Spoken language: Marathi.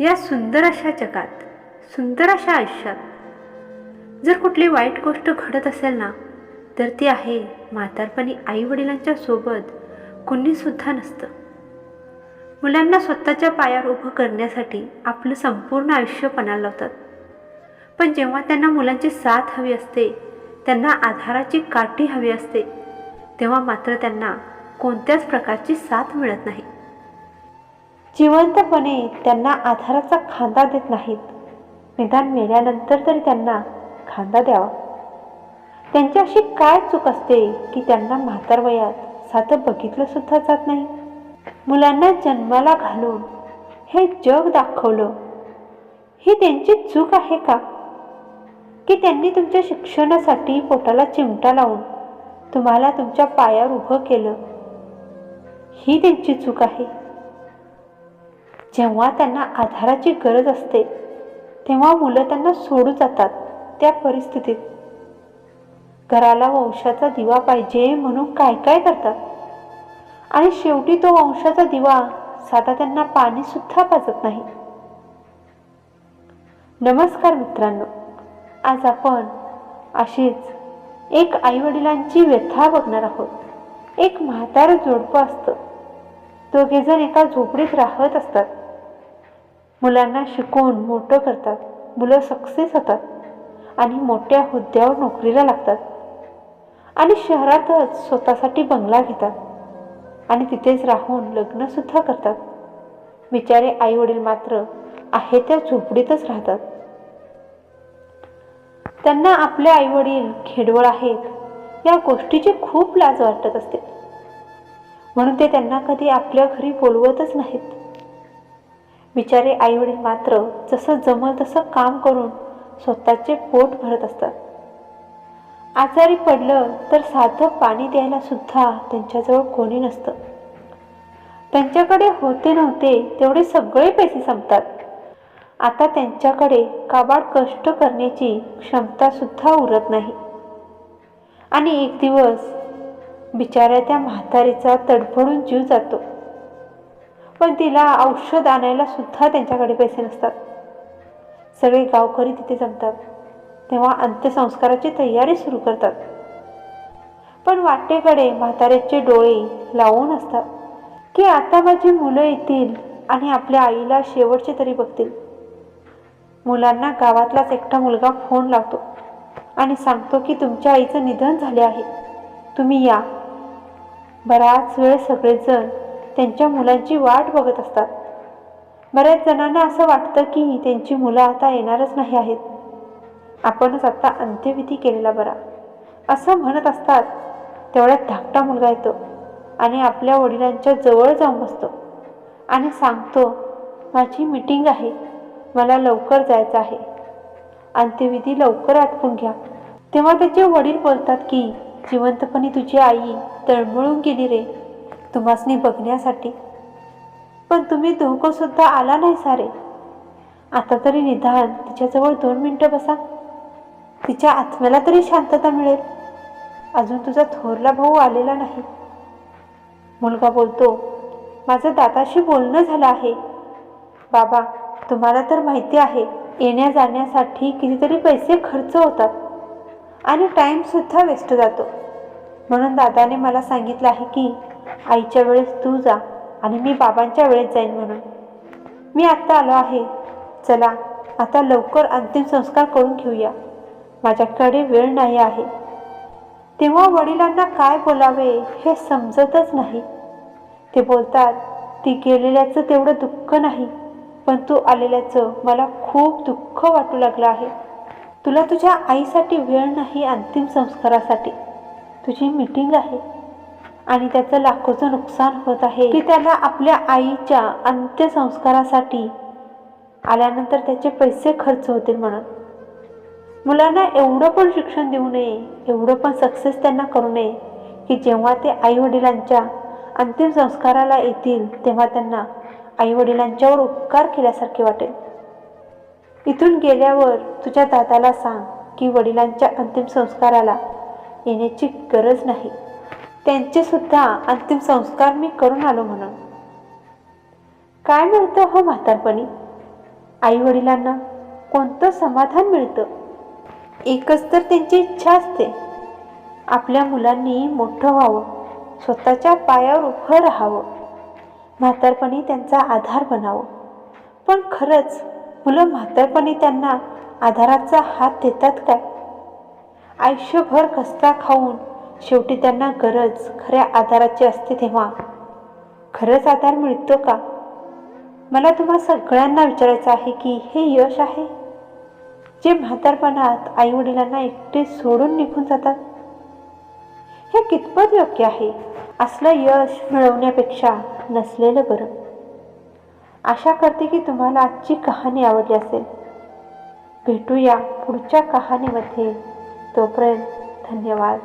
या सुंदर अशा जगात सुंदर अशा आयुष्यात. जर कुठली वाईट गोष्ट घडत असेल ना तर ती आहे म्हातारपणी आई वडिलांच्या सोबत कुणीसुद्धा नसतं. मुलांना स्वतःच्या पायावर उभं करण्यासाठी आपलं संपूर्ण आयुष्य पणाला लावतात. पण जेव्हा त्यांना मुलांची साथ हवी असते त्यांना आधाराची काठी हवी असते तेव्हा मात्र त्यांना कोणत्याच प्रकारची साथ मिळत नाही. जिवंतपणे त्यांना आधाराचा खांदा देत नाहीत. निदान मेल्यानंतर तरी त्यांना खांदा द्यावा. त्यांची अशी काय चूक असते की त्यांना म्हातार वयात साधं बघितलं सुद्धा जात नाही? मुलांना जन्माला घालून हे जग दाखवलं ही त्यांची चूक आहे का? की त्यांनी तुमच्या शिक्षणासाठी पोटाला चिमटा लावून तुम्हाला तुमच्या पायावर उभं केलं? ही त्यांची चूक आहे. जेव्हा त्यांना आधाराची गरज असते तेव्हा मुलं त्यांना सोडून जातात त्या परिस्थितीत. घराला वंशाचा दिवा पाहिजे म्हणून काय काय करतात? आणि शेवटी तो वंशाचा दिवा साधा त्यांना पाणी सुद्धा पाजत नाही. नमस्कार मित्रांनो आज आपण अशीच एक आईवडिलांची व्यथा बघणार आहोत. एक म्हातारं जोडपं असतं. दोघेजण एका झोपडीत राहत असतात. मुलांना शिकवून मोठं करतात. मुलं सक्सेस होतात. आणि मोठ्या हुद्द्यावर नोकरीला लागतात. आणि शहरातच स्वतःसाठी बंगला घेतात. आणि तिथेच राहून लग्नसुद्धा करतात. बिचारे आई वडील मात्र आहे त्या झोपडीतच राहतात. त्यांना आपले आई वडील खेडवळ आहेत या गोष्टीची खूप लाज वाटत असते. म्हणून ते त्यांना कधी आपल्या घरी बोलवतच नाहीत. बिचारे आईवडील मात्र जसं जमल तसं काम करून स्वतःचे पोट भरत असतात. आजारी पडलं तर साधं पाणी द्यायला सुद्धा त्यांच्याजवळ कोणी नसतं. त्यांच्याकडे होते नव्हते तेवढे सगळे पैसे संपतात. आता त्यांच्याकडे काबाड कष्ट करण्याची क्षमता सुद्धा उरत नाही. आणि एक दिवस बिचाऱ्या त्या म्हातारीचा तडफडून जीव जातो. पण तिला औषध आणायला सुद्धा त्यांच्याकडे पैसे नसतात. सगळे गावकरी तिथे जमतात. तेव्हा अंत्यसंस्काराची तयारी सुरू करतात. पण वाटेकडे म्हाताऱ्याचे डोळे लावून असतात. की आता माझी मुलं येतील आणि आपल्या आईला शेवटचे तरी बघतील. मुलांना गावातलाच एकटा मुलगा फोन लावतो आणि सांगतो की तुमच्या आईचं निधन झाले आहे. तुम्ही या. बराच वेळ सगळेजण त्यांच्या मुलांची वाट बघत असतात. बऱ्याच जणांना असं वाटतं की त्यांची मुलं आता येणारच नाही आहेत. आपणच आता अंत्यविधी केलेला बरा. असं म्हणत असतात. तेवढ्यात धाकटा मुलगा येतो आणि आपल्या वडिलांच्या जवळ जाऊन बसतो आणि सांगतो माझी मीटिंग आहे. मला लवकर जायचं आहे. अंत्यविधी लवकर आटपून घ्या. तेव्हा त्याचे वडील बोलतात की जिवंतपणी तुझी आई तळमळून गेली रे. तुम्हासनी बघण्यासाठी. पण तुम्ही धोकोसुद्धा आला नाही सारे. आता तरी निदान तिच्याजवळ दोन मिनटं बसा. तिच्या आत्म्याला तरी शांतता मिळेल. अजून तुझा थोरला भाऊ आलेला नाही. मुलगा बोलतो माझं दादाशी बोलणं झालं आहे. बाबा तुम्हाला तर माहिती आहे येण्या जाण्यासाठी कितीतरी पैसे खर्च होतात. आणि टाईमसुद्धा वेस्ट जातो. म्हणून दादाने मला सांगितलं आहे की आईच्या वेळेस तू जा आणि मी बाबांच्या वेळेत जाईन म्हणून. मी आत्ता आलो आहे. चला आता लवकर अंतिम संस्कार करून घेऊया. माझ्याकडे वेळ नाही आहे. तेव्हा वडिलांना काय बोलावे हे समजतच नाही. ते बोलतात ती गेलेल्याचं तेवढं दुःख नाही पण तू आलेल्याचं मला खूप दुःख वाटू लागलं आहे. तुला तुझ्या आईसाठी वेळ नाही अंतिम संस्कारासाठी. तुझी मीटिंग आहे आणि त्याचं लाखोचं नुकसान होत आहे की त्याला आपल्या आईच्या अंत्यसंस्कारासाठी आल्यानंतर त्याचे पैसे खर्च होतील म्हणून. मुलांना एवढं पण शिक्षण देऊ नये एवढं पण सक्सेस त्यांना करू नये की जेव्हा ते आईवडिलांच्या अंतिम संस्काराला येतील तेव्हा त्यांना आईवडिलांच्यावर उपकार केल्यासारखे वाटेल. इथून गेल्यावर तुझ्या दादाला सांग की वडिलांच्या अंतिम संस्काराला येण्याची गरज नाही. त्यांचेसुद्धा अंतिम संस्कार मी करून आलो म्हणून. काय मिळतं हो म्हातारपणी? आई वडिलांना कोणतं समाधान मिळतं? एकच तर त्यांची इच्छा असते. आपल्या मुलांनी मोठं व्हावं स्वतःच्या पायावर उभं राहावं म्हातारपणी त्यांचा आधार बनावं. पण खरंच मुलं म्हातारपणी त्यांना आधाराचा हात देतात काय? आयुष्यभर कस्ता खाऊन शेवटी त्यांना गरज खऱ्या आधाराची असते तेव्हा. खरंच आधार मिळतो का? मला तुम्हा सगळ्यांना विचारायचं आहे की हे यश आहे? जे म्हातारपणात आईवडिलांना एकटे सोडून निघून जातात. हे कितपत योग्य आहे? असलं यश मिळवण्यापेक्षा नसलेलं बरं. आशा करते की तुम्हाला आजची कहाणी आवडली असेल. भेटूया पुढच्या कहाणीमध्ये. तोपर्यंत धन्यवाद.